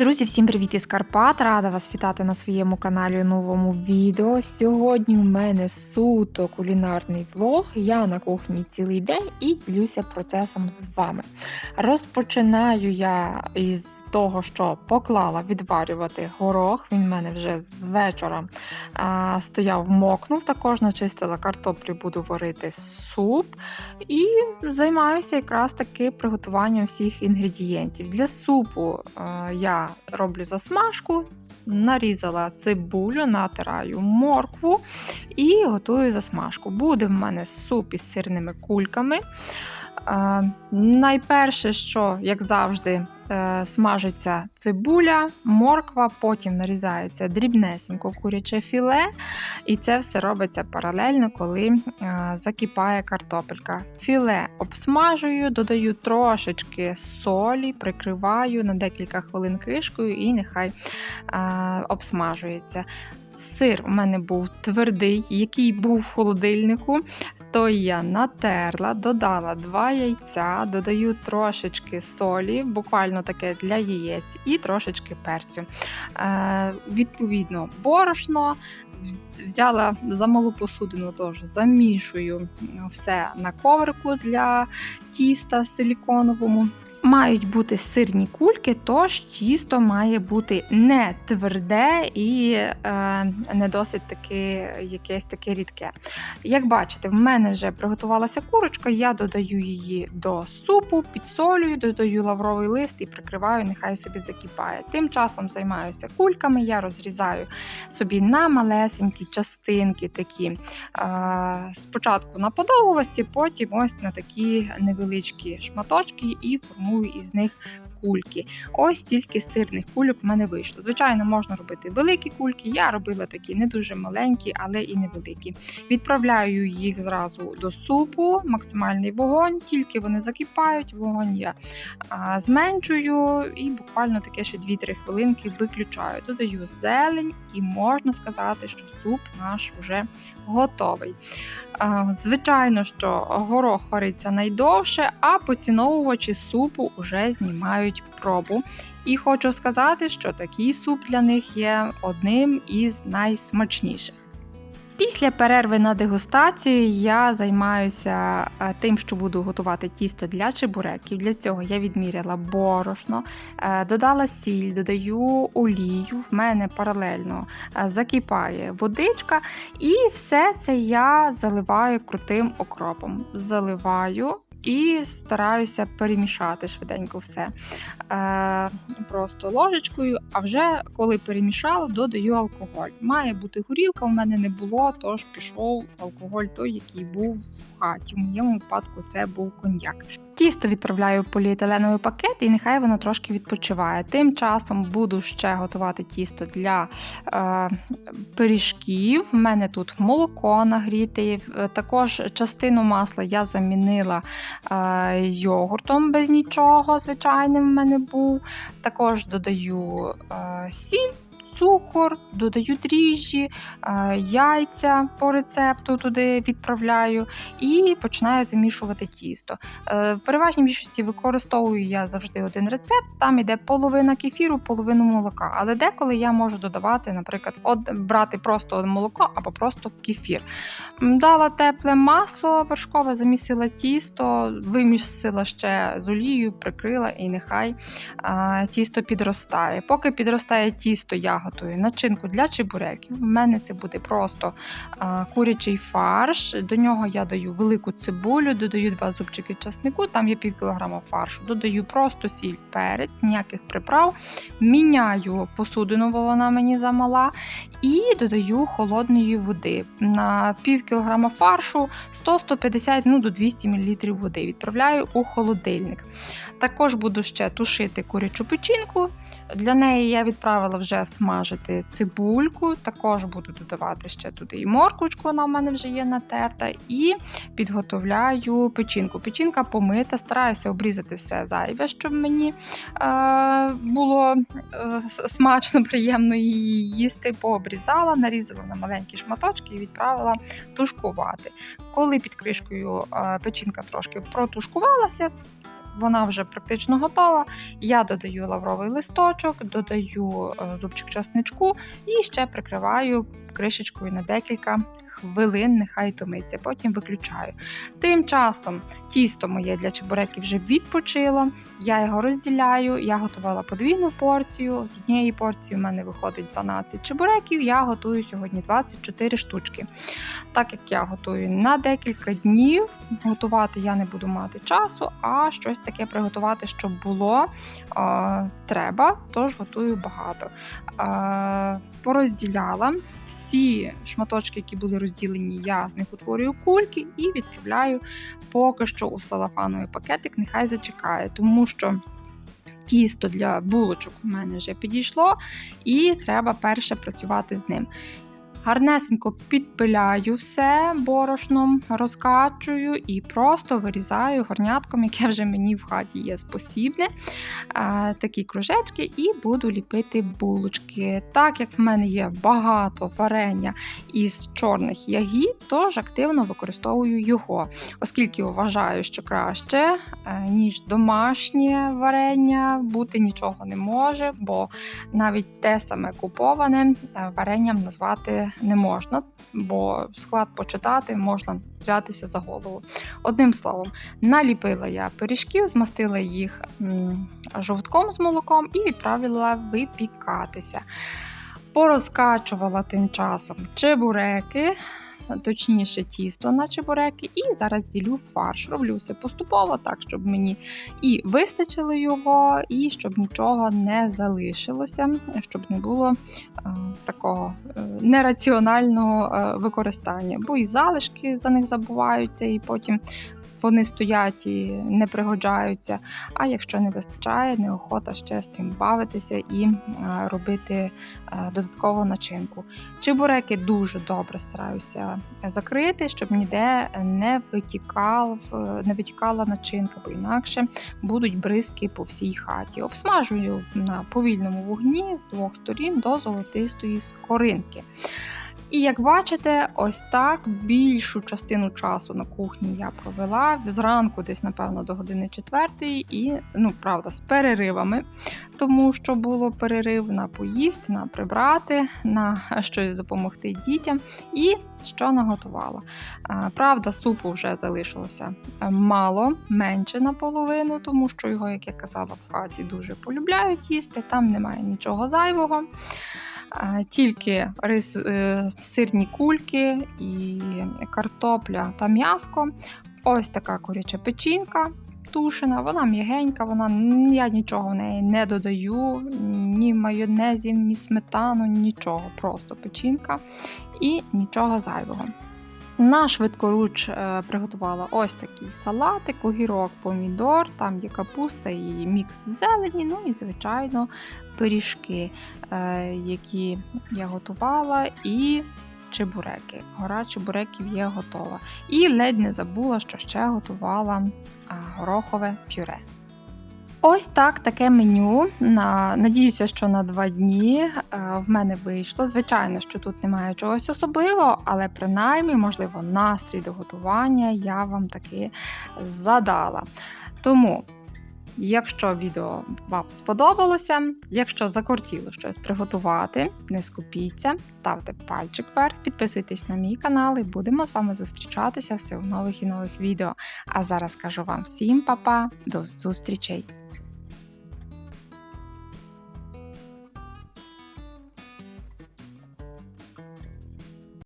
Друзі, всім привіт із Карпат! Рада вас вітати на своєму каналі новому відео. Сьогодні у мене суто кулінарний влог. Я на кухні цілий день і ділюся процесом з вами. Розпочинаю я із того, що поклала відварювати горох. Він в мене вже з вечора а, стояв, мокнув. Також начистила картоплю, буду варити суп і займаюся якраз таки приготуванням всіх інгредієнтів. Для супу а, я роблю засмажку, нарізала цибулю, натираю моркву і готую засмажку. Буде в мене суп із сирними кульками. Е, найперше, що, як завжди, е, смажиться цибуля, морква, потім нарізається дрібнесенько куряче філе, і це все робиться паралельно, коли е, закипає картопелька. Філе обсмажую, додаю трошечки солі, прикриваю на декілька хвилин кришкою і нехай обсмажується. Сир у мене був твердий, який був в холодильнику то я натерла, додала два яйця, додаю трошечки солі, буквально таке для яєць, і трошечки перцю. Е, Відповідно, борошно. Взяла за малу посудину, тож замішую все на коврику для тіста силіконовому. Мають бути сирні кульки, тож тісто має бути не тверде і е, не досить таки якесь таке рідке. Як бачите, в мене вже приготувалася курочка, я додаю її до супу, підсолюю, додаю лавровий лист і прикриваю, нехай собі закипає. Тим часом займаюся кульками, я розрізаю собі на малесенькі частинки такі е, спочатку на подовгості, потім ось на такі невеличкі шматочки і формую із них кульки. Ось тільки сирних кульок в мене вийшло. Звичайно, можна робити великі кульки. Я робила такі не дуже маленькі, але і невеликі. Відправляю їх зразу до супу, максимальний вогонь, тільки вони закипають, вогонь я а, зменшую і буквально таке ще 2-3 хвилинки виключаю. Додаю зелень, і можна сказати, що суп наш вже готовий. А, звичайно, що горох вариться найдовше, а поціновувачі супу вже знімають дають пробу. І хочу сказати, що такий суп для них є одним із найсмачніших. Після перерви на дегустацію я займаюся е, тим, що буду готувати тісто для чебуреків. Для цього я відміряла борошно, е, додала сіль, додаю олію. В мене паралельно е, закипає водичка, і все це я заливаю крутим окропом. Заливаю і стараюся перемішати швиденько все Е, просто ложечкою. А вже коли перемішала, додаю алкоголь. Має бути горілка, у мене не було, тож пішов алкоголь той, який був в хаті. В моєму випадку це був коньяк. Тісто відправляю в поліетиленовий пакет і нехай воно трошки відпочиває. Тим часом буду ще готувати тісто для е, пиріжків. У мене тут молоко нагріте. Також частину масла я замінила е, йогуртом без нічого, звичайним в мене був. Також додаю е, сіль цукор, додаю дріжджі, е, яйця по рецепту туди відправляю і починаю замішувати тісто. Е, в переважній більшості використовую я завжди один рецепт, там йде половина кефіру, половину молока. Але деколи я можу додавати, наприклад, от, брати просто молоко або просто кефір. Дала тепле масло вершкове, замісила тісто, вимісила ще з олією, прикрила і нехай а, тісто підростає. Поки підростає тісто, я готую начинку для чебуреків. У мене це буде просто а, курячий фарш. До нього я даю велику цибулю, додаю два зубчики часнику, там є пів кілограма фаршу, додаю просто сіль, перець, ніяких приправ. Міняю посудину, бо вона мені замала, і додаю холодної води. На пів кілограма фаршу 100-150 ну, до 200 мл води. Відправляю у холодильник. Також буду ще тушити курячу печінку. Для неї я відправила вже смажити цибульку, також буду додавати ще туди і морквочку, вона в мене вже є натерта, і підготовляю печінку. Печінка помита, стараюся обрізати все зайве, щоб мені е, було е, смачно, приємно її їсти. Пообрізала, нарізала на маленькі шматочки і відправила тушкувати. Коли під кришкою е, печінка трошки протушкувалася, вона вже практично готова. Я додаю лавровий листочок, додаю е, зубчик часничку і ще прикриваю кришечкою на декілька хвилин, нехай томиться, потім виключаю. Тим часом тісто моє для чебуреків вже відпочило. Я його розділяю. Я готувала подвійну порцію. З однієї порції в мене виходить 12 чебуреків. Я готую сьогодні 24 штучки. Так як я готую на декілька днів, готувати я не буду мати часу, а щось таке приготувати, щоб було е, треба, тож готую багато. Е, порозділяла всі шматочки, які були розділені, я з них утворюю кульки і відправляю поки що у салафановий пакетик, нехай зачекає, тому що. Тісто для булочок у мене вже підійшло, і треба перше працювати з ним. Гарнесенько підпиляю все борошном, розкачую і просто вирізаю горнятком, яке вже мені в хаті є спосібне. Такі кружечки, і буду ліпити булочки. Так як в мене є багато варення із чорних ягід, тож активно використовую його, оскільки вважаю, що краще, е, ніж домашнє варення, бути нічого не може, бо навіть те саме куповане е, варенням назвати не можна, бо склад почитати можна взятися за голову. Одним словом, наліпила я пиріжків, змастила їх жовтком з молоком і відправила випікатися. Порозкачувала тим часом чебуреки, точніше тісто на чебуреки, і зараз ділю фарш. Роблю все поступово, так, щоб мені і вистачило його, і щоб нічого не залишилося, щоб не було е, такого е, нераціонального е, використання. Бо і залишки за них забуваються, і потім. Вони стоять і не пригоджаються. А якщо не вистачає, неохота ще з тим бавитися і е, робити е, додаткову начинку. Чебуреки дуже добре стараюся закрити, щоб ніде не витікав, не витікала начинка, бо інакше будуть бризки по всій хаті. Обсмажую на повільному вогні з двох сторін до золотистої скоринки. І як бачите, ось так більшу частину часу на кухні я провела зранку, десь, напевно, до години четвертої, і, ну, правда, з переривами, тому що було перерив на поїсти, на прибрати, на щось допомогти дітям. І що наготувала. Правда, супу вже залишилося мало, менше наполовину, тому що його, як я казала, в хаті дуже полюбляють їсти, там немає нічого зайвого тільки рис, е, сирні кульки і картопля та м'яско. Ось така куряча печінка. Тушена, вона м'ягенька, вона я нічого в неї не додаю, ні майонезів, ні сметану, нічого, просто печінка і нічого зайвого. На швидкоруч е, приготувала ось такий салатик, огірок, помідор, там є капуста і мікс зелені, ну і, звичайно, пиріжки, е, які я готувала, і чебуреки. Гора чебуреків є готова. І ледь не забула, що ще готувала горохове пюре. Ось так таке меню. На, Надіюся, що на два дні е, в мене вийшло. Звичайно, що тут немає чогось особливого, але принаймні, можливо, настрій до готування я вам таки задала. Тому. Якщо відео вам сподобалося, якщо закортіло щось приготувати, не скупіться, ставте пальчик вверх, підписуйтесь на мій канал і будемо з вами зустрічатися все у нових і нових відео. А зараз кажу вам всім па-па, до зустрічей!